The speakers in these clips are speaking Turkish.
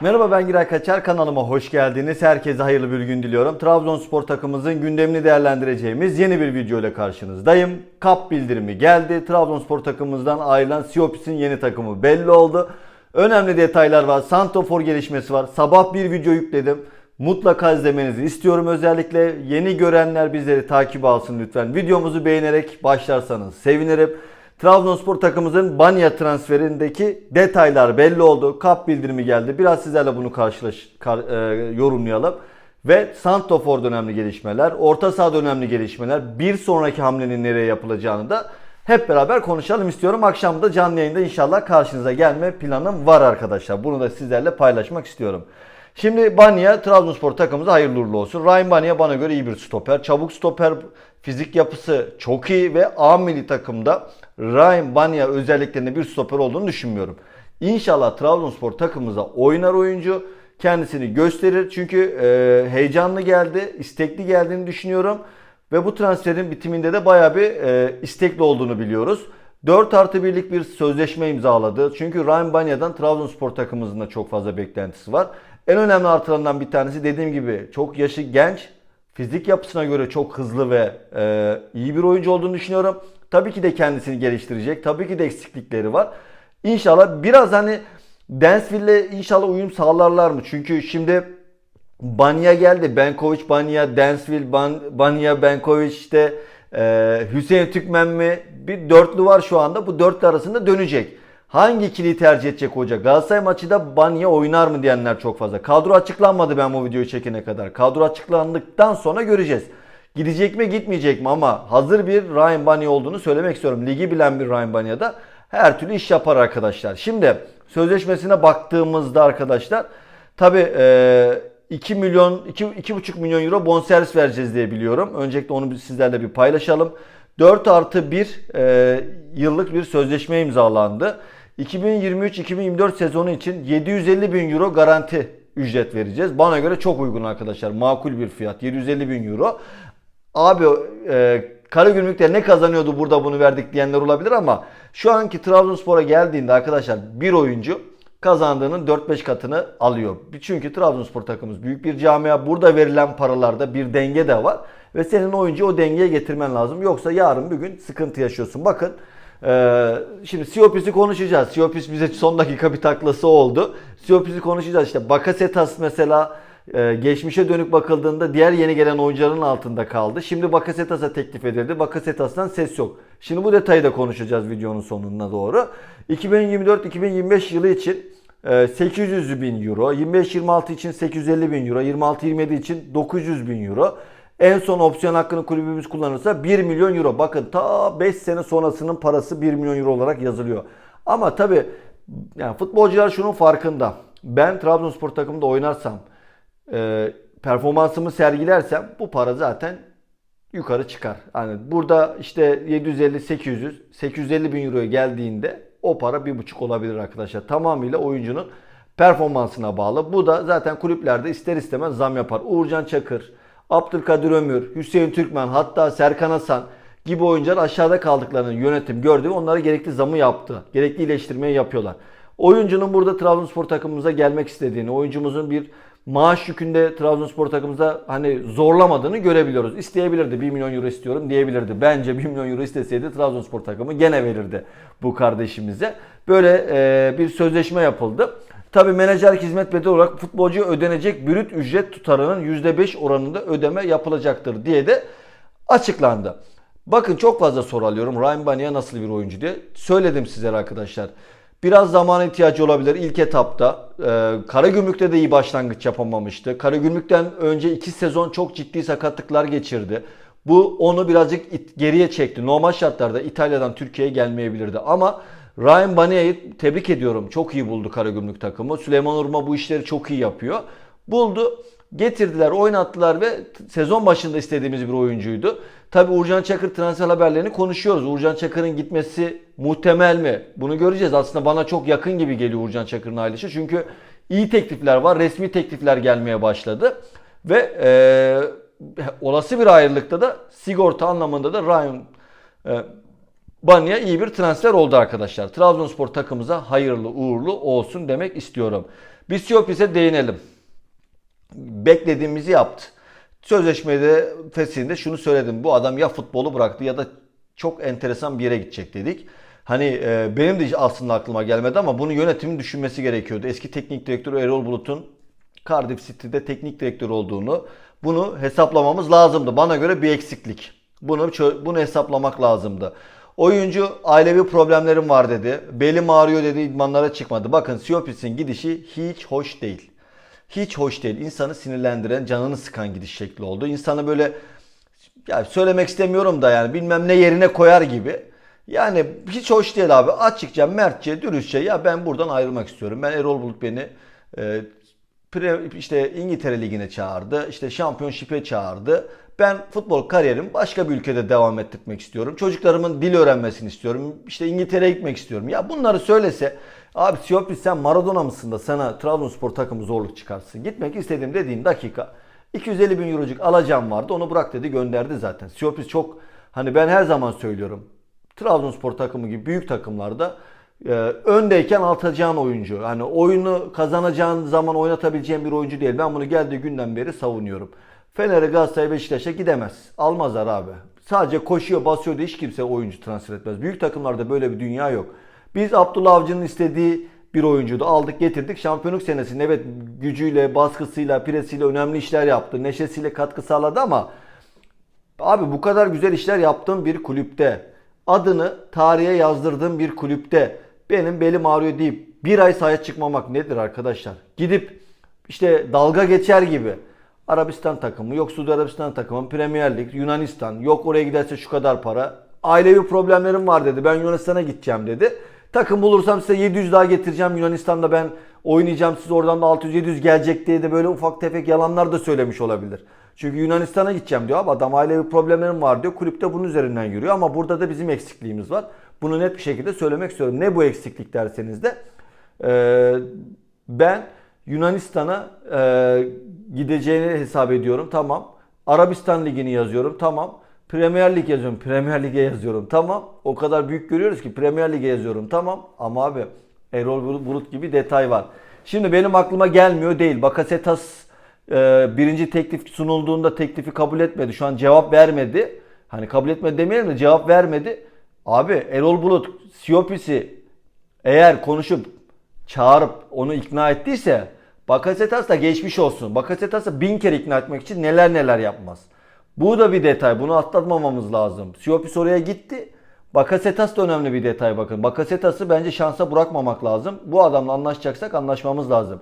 Merhaba ben Giray Kaçar kanalıma hoş geldiniz. Herkese hayırlı bir gün diliyorum. Trabzonspor takımımızın gündemini değerlendireceğimiz yeni bir video ile karşınızdayım. Kap bildirimi geldi. Trabzonspor takımımızdan ayrılan Siopis'in yeni takımı belli oldu. Önemli detaylar var. Santofor gelişmesi var. Sabah bir video yükledim. Mutlaka izlemenizi istiyorum özellikle. Yeni görenler bizleri takip alsın lütfen. Videomuzu beğenerek başlarsanız sevinirim. Trabzonspor takımımızın Banya transferindeki detaylar belli oldu. Kap bildirimi geldi. Biraz sizlerle bunu karşılaş, kar- e, yorumlayalım. Ve Santofor'da önemli gelişmeler, orta sahada önemli gelişmeler, bir sonraki hamlenin nereye yapılacağını da hep beraber konuşalım istiyorum. Akşam da canlı yayında inşallah karşınıza gelme planım var arkadaşlar. Bunu da sizlerle paylaşmak istiyorum. Şimdi Banya Trabzonspor takımımıza hayırlı uğurlu olsun. Ryan Banya bana göre iyi bir stoper. Çabuk stoper, fizik yapısı çok iyi ve A milli takımda Ryan Banya özelliklerinde bir stoper olduğunu düşünmüyorum. İnşallah Trabzonspor takımımıza oynar oyuncu kendisini gösterir. Çünkü e, heyecanlı geldi, istekli geldiğini düşünüyorum. Ve bu transferin bitiminde de bayağı bir e, istekli olduğunu biliyoruz. 4 artı birlik bir sözleşme imzaladı. Çünkü Ryan Banya'dan Trabzonspor takımımızın da çok fazla beklentisi var. En önemli artılarından bir tanesi dediğim gibi çok yaşı genç, fizik yapısına göre çok hızlı ve e, iyi bir oyuncu olduğunu düşünüyorum. Tabii ki de kendisini geliştirecek. Tabii ki de eksiklikleri var. İnşallah biraz hani Dansville'le inşallah uyum sağlarlar mı? Çünkü şimdi Banya geldi. Benkovic, Banya, Dansville, Ban, Banya, Benkovic işte e, Hüseyin Türkmen mi? Bir dörtlü var şu anda. Bu dörtlü arasında dönecek. Hangi ikiliyi tercih edecek hoca? Galatasaray maçı da Banya oynar mı diyenler çok fazla. Kadro açıklanmadı ben bu videoyu çekene kadar. Kadro açıklandıktan sonra göreceğiz. Gidecek mi gitmeyecek mi ama hazır bir Ryan Banya olduğunu söylemek istiyorum. Ligi bilen bir Ryan Banya'da her türlü iş yapar arkadaşlar. Şimdi sözleşmesine baktığımızda arkadaşlar tabi 2 milyon 2, 2,5 milyon euro bonservis vereceğiz diye biliyorum. Öncelikle onu sizlerle bir paylaşalım. 4 artı 1 e, yıllık bir sözleşme imzalandı. 2023-2024 sezonu için 750 bin euro garanti ücret vereceğiz. Bana göre çok uygun arkadaşlar. Makul bir fiyat. 750 bin euro. Abi e, Karagümrük'te ne kazanıyordu burada bunu verdik diyenler olabilir ama şu anki Trabzonspor'a geldiğinde arkadaşlar bir oyuncu kazandığının 4-5 katını alıyor. Çünkü Trabzonspor takımımız büyük bir camia. Burada verilen paralarda bir denge de var. Ve senin oyuncu o dengeye getirmen lazım. Yoksa yarın bir gün sıkıntı yaşıyorsun. Bakın ee, şimdi Siopis'i konuşacağız. Siopis bize son dakika bir taklası oldu. Siopis'i konuşacağız. İşte Bakasetas mesela e, geçmişe dönük bakıldığında diğer yeni gelen oyuncuların altında kaldı. Şimdi Bakasetas'a teklif edildi. Bakasetas'tan ses yok. Şimdi bu detayı da konuşacağız videonun sonuna doğru. 2024-2025 yılı için e, 800 bin euro, 25-26 için 850 bin euro, 26-27 için 900 bin euro. En son opsiyon hakkını kulübümüz kullanırsa 1 milyon euro. Bakın ta 5 sene sonrasının parası 1 milyon euro olarak yazılıyor. Ama tabi yani futbolcular şunun farkında. Ben Trabzonspor takımında oynarsam, e, performansımı sergilersem bu para zaten yukarı çıkar. Yani burada işte 750 800 850 bin euroya geldiğinde o para bir buçuk olabilir arkadaşlar. Tamamıyla oyuncunun performansına bağlı. Bu da zaten kulüplerde ister istemez zam yapar. Uğurcan Çakır, Abdülkadir Ömür, Hüseyin Türkmen hatta Serkan Hasan gibi oyuncular aşağıda kaldıklarını yönetim gördü ve onlara gerekli zamı yaptı. Gerekli iyileştirmeyi yapıyorlar. Oyuncunun burada Trabzonspor takımımıza gelmek istediğini, oyuncumuzun bir maaş yükünde Trabzonspor takımımıza hani zorlamadığını görebiliyoruz. İsteyebilirdi 1 milyon euro istiyorum diyebilirdi. Bence 1 milyon euro isteseydi Trabzonspor takımı gene verirdi bu kardeşimize. Böyle e, bir sözleşme yapıldı. Tabi menajerlik hizmet bedeli olarak futbolcuya ödenecek brüt ücret tutarının %5 oranında ödeme yapılacaktır diye de açıklandı. Bakın çok fazla soru alıyorum. Ryan Banya nasıl bir oyuncu diye. Söyledim sizlere arkadaşlar. Biraz zamana ihtiyacı olabilir ilk etapta. Ee, Karagümrük'te de iyi başlangıç yapamamıştı. Karagümrük'ten önce iki sezon çok ciddi sakatlıklar geçirdi. Bu onu birazcık it- geriye çekti. Normal şartlarda İtalya'dan Türkiye'ye gelmeyebilirdi. Ama Ryan Banya'yı tebrik ediyorum. Çok iyi buldu Karagümrük takımı. Süleyman Urma bu işleri çok iyi yapıyor. Buldu. Getirdiler, oynattılar ve sezon başında istediğimiz bir oyuncuydu. Tabi Uğurcan Çakır transfer haberlerini konuşuyoruz. Uğurcan Çakır'ın gitmesi muhtemel mi? Bunu göreceğiz. Aslında bana çok yakın gibi geliyor Uğurcan Çakır'ın ailesi. Çünkü iyi teklifler var. Resmi teklifler gelmeye başladı. Ve e, olası bir ayrılıkta da sigorta anlamında da Ryan e, Banya iyi bir transfer oldu arkadaşlar. Trabzonspor takımıza hayırlı uğurlu olsun demek istiyorum. Biz değinelim. Beklediğimizi yaptı. Sözleşmede fesinde şunu söyledim. Bu adam ya futbolu bıraktı ya da çok enteresan bir yere gidecek dedik. Hani e, benim de aslında aklıma gelmedi ama bunu yönetimin düşünmesi gerekiyordu. Eski teknik direktör Erol Bulut'un Cardiff City'de teknik direktör olduğunu bunu hesaplamamız lazımdı. Bana göre bir eksiklik. Bunu bunu hesaplamak lazımdı. Oyuncu ailevi problemlerim var dedi. Belim ağrıyor dedi idmanlara çıkmadı. Bakın Siopis'in gidişi hiç hoş değil. Hiç hoş değil. İnsanı sinirlendiren, canını sıkan gidiş şekli oldu. İnsanı böyle ya söylemek istemiyorum da yani bilmem ne yerine koyar gibi. Yani hiç hoş değil abi. Açıkça, mertçe, dürüstçe ya ben buradan ayrılmak istiyorum. Ben Erol Bulut beni e, pre, işte İngiltere Ligi'ne çağırdı. işte Championship'e çağırdı. Ben futbol kariyerim başka bir ülkede devam ettirmek istiyorum. Çocuklarımın dil öğrenmesini istiyorum. İşte İngiltere'ye gitmek istiyorum. Ya bunları söylese abi Siopis sen Maradona mısın da sana Trabzonspor takımı zorluk çıkarsın. Gitmek istediğim dediğin dakika 250 bin eurocuk alacağım vardı. Onu bırak dedi gönderdi zaten. Siopis çok hani ben her zaman söylüyorum. Trabzonspor takımı gibi büyük takımlarda e, öndeyken atacağın oyuncu. Hani oyunu kazanacağın zaman oynatabileceğin bir oyuncu değil. Ben bunu geldiği günden beri savunuyorum. Fener'e Galatasaray Beşiktaş'a gidemez. Almazlar abi. Sadece koşuyor basıyor da hiç kimse oyuncu transfer etmez. Büyük takımlarda böyle bir dünya yok. Biz Abdullah Avcı'nın istediği bir oyuncuydu. Aldık getirdik. Şampiyonluk senesinde evet gücüyle, baskısıyla, presiyle önemli işler yaptı. Neşesiyle katkı sağladı ama Abi bu kadar güzel işler yaptığım bir kulüpte, adını tarihe yazdırdığım bir kulüpte benim belim ağrıyor deyip bir ay sahaya çıkmamak nedir arkadaşlar? Gidip işte dalga geçer gibi Arabistan takımı, yok Suudi Arabistan takımı, Premier Lig, Yunanistan, yok oraya giderse şu kadar para. Ailevi problemlerim var dedi. Ben Yunanistan'a gideceğim dedi. Takım bulursam size 700 daha getireceğim. Yunanistan'da ben oynayacağım. Siz oradan da 600-700 gelecek diye de böyle ufak tefek yalanlar da söylemiş olabilir. Çünkü Yunanistan'a gideceğim diyor abi adam ailevi problemlerim var diyor. Kulüpte bunun üzerinden yürüyor ama burada da bizim eksikliğimiz var. Bunu net bir şekilde söylemek istiyorum. Ne bu eksiklik derseniz de ee, ben Yunanistan'a e, gideceğini hesap ediyorum. Tamam. Arabistan Ligi'ni yazıyorum. Tamam. Premier Lig yazıyorum. Premier Lig'e yazıyorum. Tamam. O kadar büyük görüyoruz ki Premier Lig'e yazıyorum. Tamam. Ama abi Erol Bulut- gibi detay var. Şimdi benim aklıma gelmiyor değil. Bakasetas e, birinci teklif sunulduğunda teklifi kabul etmedi. Şu an cevap vermedi. Hani kabul etmedi demeyelim de cevap vermedi. Abi Erol Bulut Siopis'i eğer konuşup çağırıp onu ikna ettiyse Bakasetas da geçmiş olsun. Bakasetas da bin kere ikna etmek için neler neler yapmaz. Bu da bir detay. Bunu atlatmamamız lazım. Siopis oraya gitti. Bakasetas da önemli bir detay bakın. Bakasetas'ı bence şansa bırakmamak lazım. Bu adamla anlaşacaksak anlaşmamız lazım.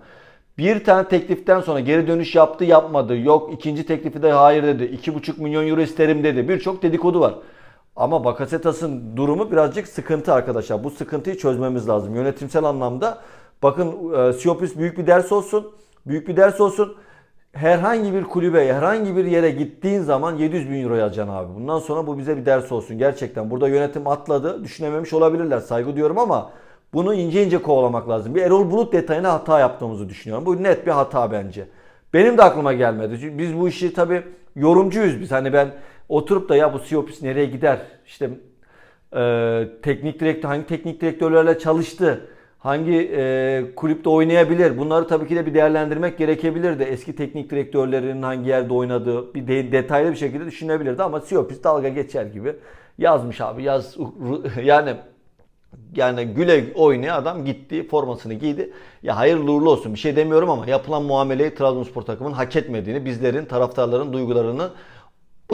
Bir tane tekliften sonra geri dönüş yaptı yapmadı. Yok ikinci teklifi de hayır dedi. 2,5 milyon euro isterim dedi. Birçok dedikodu var. Ama Bakasetas'ın durumu birazcık sıkıntı arkadaşlar. Bu sıkıntıyı çözmemiz lazım. Yönetimsel anlamda bakın e, Siopis büyük bir ders olsun. Büyük bir ders olsun. Herhangi bir kulübe, herhangi bir yere gittiğin zaman 700 bin euro yazacaksın abi. Bundan sonra bu bize bir ders olsun. Gerçekten burada yönetim atladı. Düşünememiş olabilirler. Saygı diyorum ama bunu ince ince kovalamak lazım. Bir Erol Bulut detayına hata yaptığımızı düşünüyorum. Bu net bir hata bence. Benim de aklıma gelmedi. Çünkü biz bu işi tabii yorumcuyuz biz. Hani ben oturup da ya bu Siopis nereye gider? İşte e, teknik direktör hangi teknik direktörlerle çalıştı? Hangi e, kulüpte oynayabilir? Bunları tabii ki de bir değerlendirmek gerekebilirdi. Eski teknik direktörlerin hangi yerde oynadığı bir de- detaylı bir şekilde düşünebilirdi ama Siopis dalga geçer gibi yazmış abi. Yaz yani yani güle oynaya adam gitti, formasını giydi. Ya hayırlı uğurlu olsun bir şey demiyorum ama yapılan muameleyi Trabzonspor takımının hak etmediğini, bizlerin, taraftarların duygularını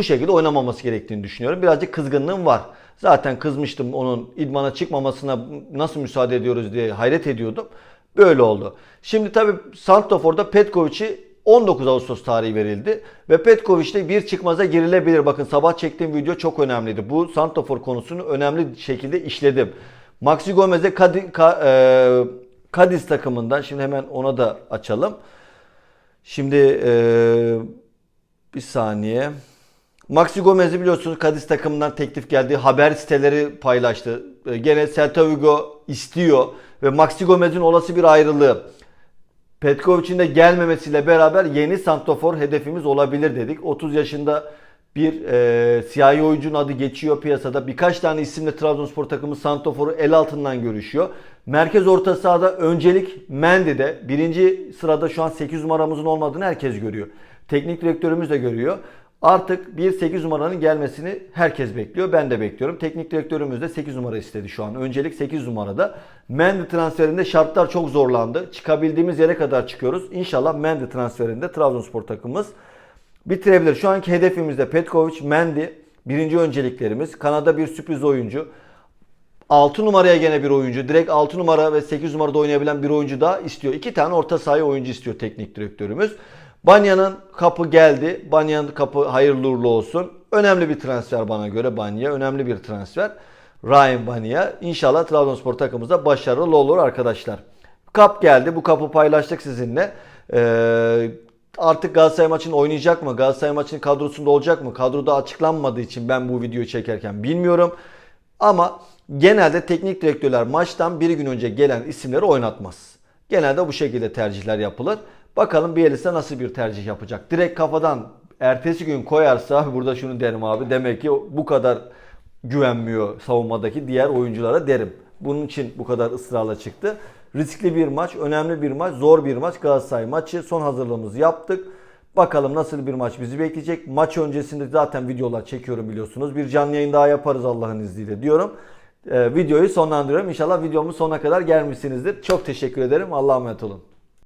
bu şekilde oynamaması gerektiğini düşünüyorum. Birazcık kızgınlığım var. Zaten kızmıştım onun idmana çıkmamasına nasıl müsaade ediyoruz diye hayret ediyordum. Böyle oldu. Şimdi tabii Santrafor'da Petkovic'i 19 Ağustos tarihi verildi. Ve Petkovic'te bir çıkmaza girilebilir. Bakın sabah çektiğim video çok önemliydi. Bu Santrafor konusunu önemli şekilde işledim. Maxi Gomez'e Kadi, Ka- e, Cadiz takımından şimdi hemen ona da açalım. Şimdi e, bir saniye. Maxi Gomez'i biliyorsunuz Cadiz takımından teklif geldi. Haber siteleri paylaştı. E, Gene Celta Vigo istiyor ve Maxi Gomez'in olası bir ayrılığı. Petkovic'in de gelmemesiyle beraber yeni santrofor hedefimiz olabilir dedik. 30 yaşında bir e, siyahi oyuncunun adı geçiyor piyasada. Birkaç tane isimle Trabzonspor takımı santroforu el altından görüşüyor. Merkez orta sahada öncelik Mendy'de. Birinci sırada şu an 8 numaramızın olmadığını herkes görüyor. Teknik direktörümüz de görüyor. Artık bir 8 numaranın gelmesini herkes bekliyor. Ben de bekliyorum. Teknik direktörümüz de 8 numara istedi şu an. Öncelik 8 numarada. Mendy transferinde şartlar çok zorlandı. Çıkabildiğimiz yere kadar çıkıyoruz. İnşallah Mendy transferinde Trabzonspor takımımız bitirebilir. Şu anki hedefimizde Petkovic, Mendy birinci önceliklerimiz. Kanada bir sürpriz oyuncu. 6 numaraya gene bir oyuncu. Direkt 6 numara ve 8 numarada oynayabilen bir oyuncu daha istiyor. 2 tane orta sahaya oyuncu istiyor teknik direktörümüz. Banya'nın kapı geldi. Banya'nın kapı hayırlı uğurlu olsun. Önemli bir transfer bana göre Banya. Önemli bir transfer. Ryan Banya. İnşallah Trabzonspor takımımızda başarılı olur arkadaşlar. Kap geldi. Bu kapı paylaştık sizinle. Ee, artık Galatasaray maçını oynayacak mı? Galatasaray maçının kadrosunda olacak mı? Kadroda açıklanmadığı için ben bu videoyu çekerken bilmiyorum. Ama genelde teknik direktörler maçtan bir gün önce gelen isimleri oynatmaz. Genelde bu şekilde tercihler yapılır. Bakalım Bielsa nasıl bir tercih yapacak? Direkt kafadan ertesi gün koyarsa burada şunu derim abi. Demek ki bu kadar güvenmiyor savunmadaki diğer oyunculara derim. Bunun için bu kadar ısrarla çıktı. Riskli bir maç, önemli bir maç, zor bir maç. Galatasaray maçı. Son hazırlığımızı yaptık. Bakalım nasıl bir maç bizi bekleyecek. Maç öncesinde zaten videolar çekiyorum biliyorsunuz. Bir canlı yayın daha yaparız Allah'ın izniyle diyorum. Ee, videoyu sonlandırıyorum. İnşallah videomun sonuna kadar gelmişsinizdir. Çok teşekkür ederim. Allah'a emanet olun.